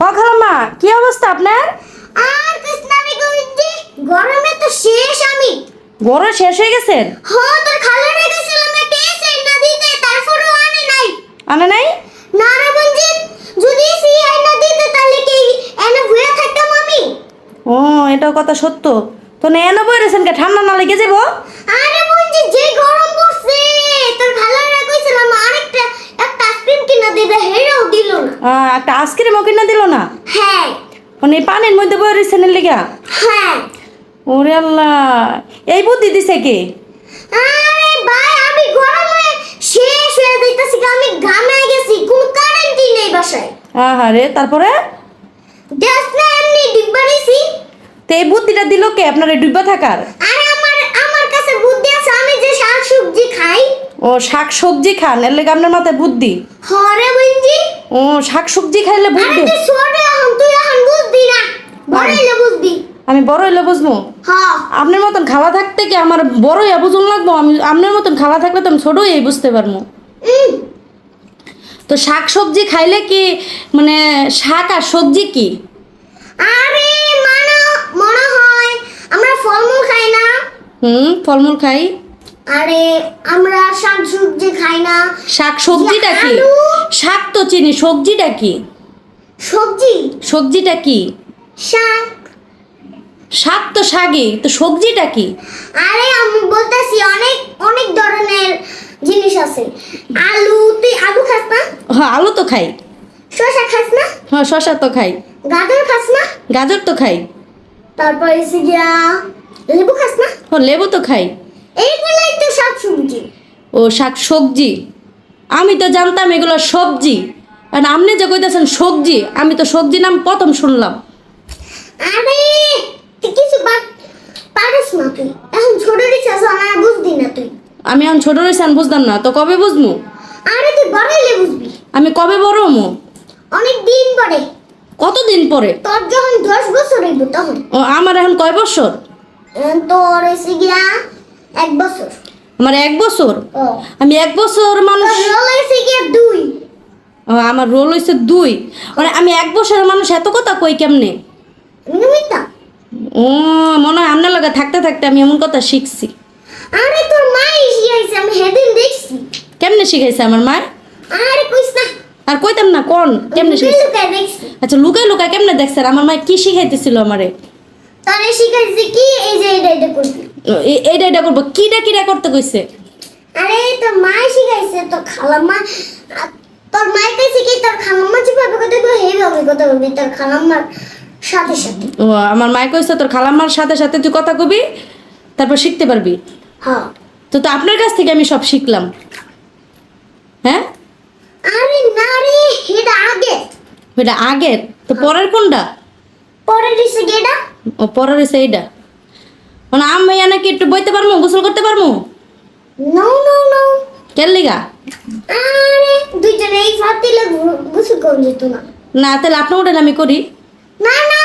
ও খালাম্মা কি অবস্থা আপনার? আর কৃষ্ণামি গোবিন্দি গরমে তো শেষ আমি। গরম শেষ হয়ে গেছেন হ্যাঁ তোর খালা রেখেছিলাম একটা এসে না দিতে তারপরেও আনে নাই। আনে নাই? না রে বঞ্জিত যদি সি আই না দিতে তাহলে কি এনে ভুয়া থাকতাম আমি? ও এটা কথা সত্য। তো নেন বই রেছেন কে ঠান্ডা না লেগে যাব? আরে বঞ্জিত যে গরম পড়ছে তোর খালা রেখেছিলাম আরেকটা একটা আইসক্রিম কিনা দিতে হেরাও দিল না আহ, একটা আইসক্রিমও কিনা দিল না? হ্যাঁ। মানে পানির মধ্যে বই রেছেন লেগা? হ্যাঁ। ওরে আল্লাহ। এই বুদ্ধি দিছে কে? আরে ভাই আমি গরমে শেষ হয়ে যাইতাছি আমি ঘামে গেছি কোন কারেন্টই নেই বাসায়। আহা তারপরে? দেখ না এমনি ডিব্বা নিছি। তো এই বুদ্ধিটা দিল কে? আপনার থাকার? আরে আমার আমার কাছে বুদ্ধি আছে আমি যে শাক সবজি খাই। ও শাক সবজি খান এর লেগে আপনার মাথায় বুদ্ধি। হরে ও শাক সবজি খাইলে বুঝবি। আমি বড় হইলে বুঝব? আপনার মতন খাওয়া থাকতে কি আমার বড় হইয়া বুঝুন লাগবো? আমি আপনার মতন খাওয়া থাকলে তো আমি ছোট হইয়াই বুঝতে পারব। তো শাক সবজি খাইলে কি মানে শাক আর সবজি কি? আরে মানো মনে হয় আমরা ফলমূল খাই না। হুম ফলমূল খাই। আরে আমরা শাক সবজি খাই না। শাক সবজিটা কি? শাক তো চিনি সবজিটা কি? সবজি? সবজিটা কি? শাক। শাক তো শাকই তো সবজিটা কি? আরে আমি বলতেছি অনেক অনেক ধরনের জিনিস আছে। আলু তুই আলু খাস না? হ্যাঁ আলু তো খাই। শসা খাস না? হ্যাঁ শশা তো খাই। গাজর খাস না? গাজর তো খাই। তারপর এসে গিয়া লেবু খাস না? ও লেবু তো খাই। শাক সবজি। ও শাক সবজি? আমি তো জানতাম এগুলো সবজি। আর আপনি যে কইতেছেন সবজি আমি তো সবজি নাম প্রথম শুনলাম। আরে তুই কিছু পারিস না তুই। এখন ছোট রিচার্জ আমার বুঝবি না তুই। আমি এখন ছোট রয়েছি আমি বুঝতাম না। তো কবে বুঝব? আরে তুই বড় হলে বুঝবি। আমি কবে বড় হমো অনেক দিন পরে। কতদিন পরে? তোর যখন দশ বছর হইব তখন। ও আমার এখন কয় বছর? তোর এসে গিয়া এক বছর। আমার এক বছর? আমি এক বছর মানুষ দুই। আমার রোল হয়েছে দুই। মানে আমি এক বছরের মানুষ এত কথা কই কেমনে? ও মনে হয় আপনার লগে থাকতে থাকতে আমি এমন কথা শিখছি। আরে তোর মা শিখাইছে আমি সেদিন দেখছি। কেমনে শিখাইছে আমার মা আরে কইস না। আর কইতাম না কোন? কেমনে শিখাইছে? লুকাই দেখছি। আচ্ছা লুকাই লুকাই কেমনে দেখছেন? আমার মা কি শিখাইতেছিল আমারে? তারে শিখাইছে কি? এই যে এটা এটা করবি। ও, এ- এইটা এটা করব। কিটা কিটা করতে কইছে? আরে তোর মা শিখাইছে তোর খালাম্মা তোর মায়ের কাছে কি তোর খালাম্মা যেভাবে কথা বলবে সেইভাবে কথা বলবি তোর খালাম্মার সাথে সাথে। ও আমার মায় কইছে তোর খালাম্মার সাথে সাথে তুই কথা কবি তারপর শিখতে পারবি। হ্যাঁ তো তো আপনার কাছ থেকে আমি সব শিখলাম। হ্যাঁ? আরে না রে এটা আগে। ওইটা আগের তো পরের কোনটা? পরে দিছে গেটা ও পরের হইছে এইটা মানে আমি নাকি একটু বইতে পারমু গোসল করতে পারমু? নো নো নো কেন লিগা? আরে দুইজনে এই ফাতিলে গোসল করতে না। না তাহলে আপনার ওটা আমি করি। না না